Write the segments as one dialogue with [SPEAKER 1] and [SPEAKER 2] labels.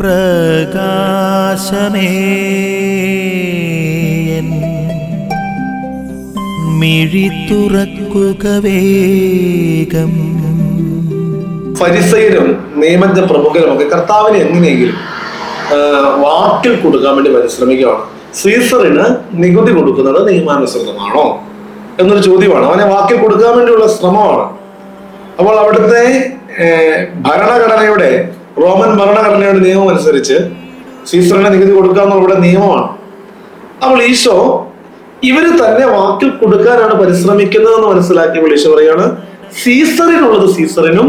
[SPEAKER 1] പ്രകാശമേ. തുറക്കുക വേഗം.
[SPEAKER 2] ഫരിസൈരും നിയമന്റെ പ്രമുഖരും ഒക്കെ കർത്താവിനെ എങ്ങനെയെങ്കിലും വാക്കിൽ കൊടുക്കാൻ വേണ്ടി പരിശ്രമിക്കുകയാണ് സീസറിന് നികുതി കൊടുക്കുന്നത് നിയമാനുസൃതമാണോ എന്നൊരു ചോദ്യമാണ്. അവനെ വാക്കിൽ കൊടുക്കാൻ വേണ്ടിയുള്ള ശ്രമമാണ്. അപ്പോൾ അവിടുത്തെ ഭരണഘടനയുടെ റോമൻ ഭരണഘടനയുടെ നിയമം അനുസരിച്ച് സീസറിനെ നികുതി കൊടുക്കുക എന്നുള്ള നിയമമാണ്. അപ്പോൾ ഈശോ ഇവർ തന്നെ വാക്കിൽ കൊടുക്കാനാണ് പരിശ്രമിക്കുന്നതെന്ന് മനസ്സിലാക്കിയപ്പോൾ ഈശോ പറയാണ് സീസറിനുള്ളത് സീസറിനും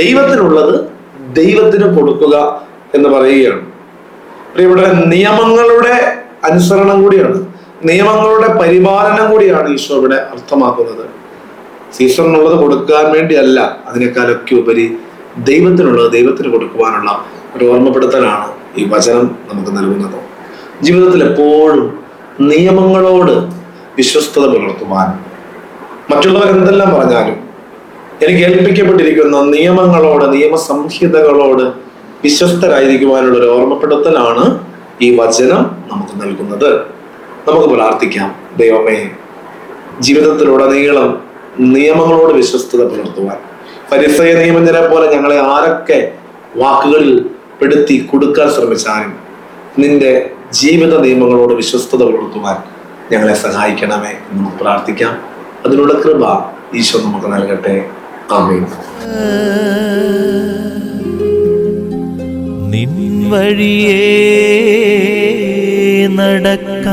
[SPEAKER 2] ദൈവത്തിനുള്ളത് ദൈവത്തിന് കൊടുക്കുക എന്ന് പറയുകയാണ്. ഇവിടെ നിയമങ്ങളുടെ അനുസരണം കൂടിയാണ് നിയമങ്ങളുടെ പരിപാലനം കൂടിയാണ് ഈശോ ഇവിടെ അർത്ഥമാക്കുന്നത്. സീസറിനുള്ളത് കൊടുക്കാൻ വേണ്ടിയല്ല അതിനേക്കാളൊക്കെ ഉപരി ദൈവത്തിനുള്ളത് ദൈവത്തിന് കൊടുക്കുവാനുള്ള ഒരു ഓർമ്മപ്പെടുത്തലാണ് ഈ വചനം നമുക്ക് നൽകുന്നത്. ജീവിതത്തിൽ എപ്പോഴും നിയമങ്ങളോട് വിശ്വസ്തത പുലർത്തുവാൻ മറ്റുള്ളവർ എന്തെല്ലാം പറഞ്ഞാലും എനിക്ക് ഏൽപ്പിക്കപ്പെട്ടിരിക്കുന്ന നിയമങ്ങളോട് നിയമസംഹിതകളോട് വിശ്വസ്തരായിരിക്കുവാനുള്ള ഒരു ഓർമ്മപ്പെടുത്തലാണ് ഈ വചനം നമുക്ക് നൽകുന്നത്. നമുക്ക് പ്രാർത്ഥിക്കാം. ദൈവമേ ജീവിതത്തിലുടനീളം നിയമങ്ങളോട് വിശ്വസ്തത പുലർത്തുവാൻ പരിസയ നിയമജ്ഞരെ പോലെ ഞങ്ങളെ ആരൊക്കെ വാക്കുകളിൽ പെടുത്തി കൊടുക്കാൻ ശ്രമിച്ചാലും നിന്റെ ജീവിത നിയമങ്ങളോട് വിശ്വസ്തത പുലർത്തുവാൻ ഞങ്ങളെ സഹായിക്കണമേ എന്ന് നമുക്ക് പ്രാർത്ഥിക്കാം. അതിനുള്ള കൃപ ഈശോ നമുക്ക് നൽകട്ടെ. ആമേ
[SPEAKER 1] നിൻ വഴിയേ നടക്ക